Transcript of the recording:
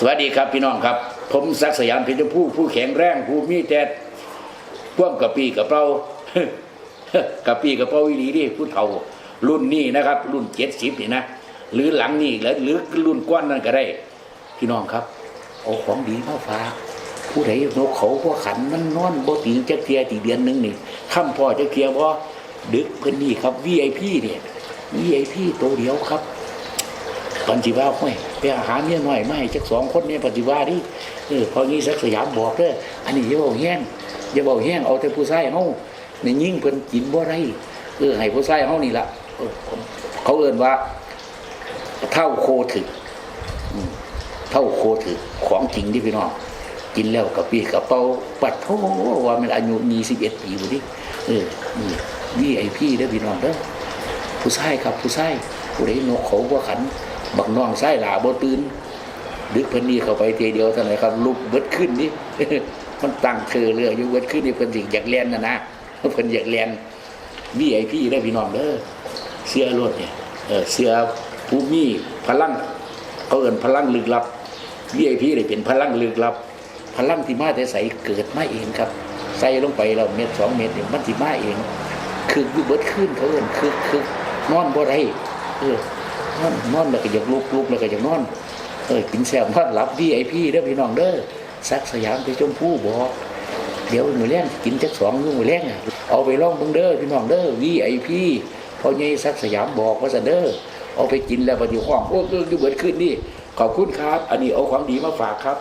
สวัสดีครับพี่น้องครับ ผมศักสยามเพชรผู้ผู้แข็งแรงผู้มีแต่พ่วมกับปีกับเป้ากับปีกับเป้าวิลีนี่ผู้เฒ่ารุ่นนี้นะครับ รุ่นเจ็ดสิบนี่นะหรือหลังนี่หรือหรือรุ่นก้อนนั่นก็ได้ พี่น้องครับเอาของดีมาฝากผู้ใดนกเขาพวกขันมันนอนบ่ตีจักเทียตีเดือนหนึ่งนี่ค่ำพอจักเทียบ่ดึกเพิ่นนี่ครับ VIP เนี่ย VIP ตัวเดียวครับ ปันจิว่าห้วยไปอาหารเนี่ยหน่อยไม่จักสองคนเนี่ยปันจิว่าดิเออพองี้สักสยามบอกเด้ออันนี้อย่าเบาแห้งอย่าเบาแห้งเอาแต่ผู้ชายเฮาในยิ่งเพิ่นกินบ่ได้เออให้ผู้ชายเฮานี่ละเขาเอิ้นว่า เท่าโคถึกเท่าโคถึกของจริงที่พี่น้องกินแล้วกับปีกับเป้าปัดโทว่ามันอายุ21ปีบ่ดิเออนี่ไอพี่เด้อพี่น้องเด้อผู้ชายครับผู้ชายผู้ใดนกเขาบ่าขัน บักน้องชายหลาบ่ตื่นดึกเพิ่นนี่เข้าไปทีเดียวเท่านั้นครับลุกเบิดขึ้นนี่มันตั้งเธอเรืออยู่เบิดขึ้นนี่เพิ่นสิอยากเรียนนะนะเพิ่นอยากเรียน VIP ได้พี่น้องเด้อเสื้อรถเนี่ยเออเสื้อผู้มีพลังเขาเอิ้นพลังลึกลับ VIP ได้เป็นพลังลึกลับ พลังที่มาแต่ใสเกิดมาเองครับ ใส่ลงไปแล้วเม็ดสองเม็ดเนี่ยมันสิมาเอง คืออยู่เบิดขึ้นเขาเอิ้นคือคือนอนบ่ได้เออ นอนนอนแล้วก็อยากลุกลุกแล้วก็อยากนอนเออกินแซ่บนอนหลับวีไอพี่เด้อพี่น้องเด้อสักสยามไปชมพู่บอกเดี๋ยวมือแรงกินจักสองมือแรงอะเอาไปลองเบิ่งเด้อพี่น้องเด้อวีไอพีพอใหญ่สักสยามบอกว่าซั่นเด้อเอาไปกินแล้วปฏิห้องโอ้ยอยู่เบิดขึ้นนี่ขอบคุณครับ อันนี้เอาความดีมาฝากครับ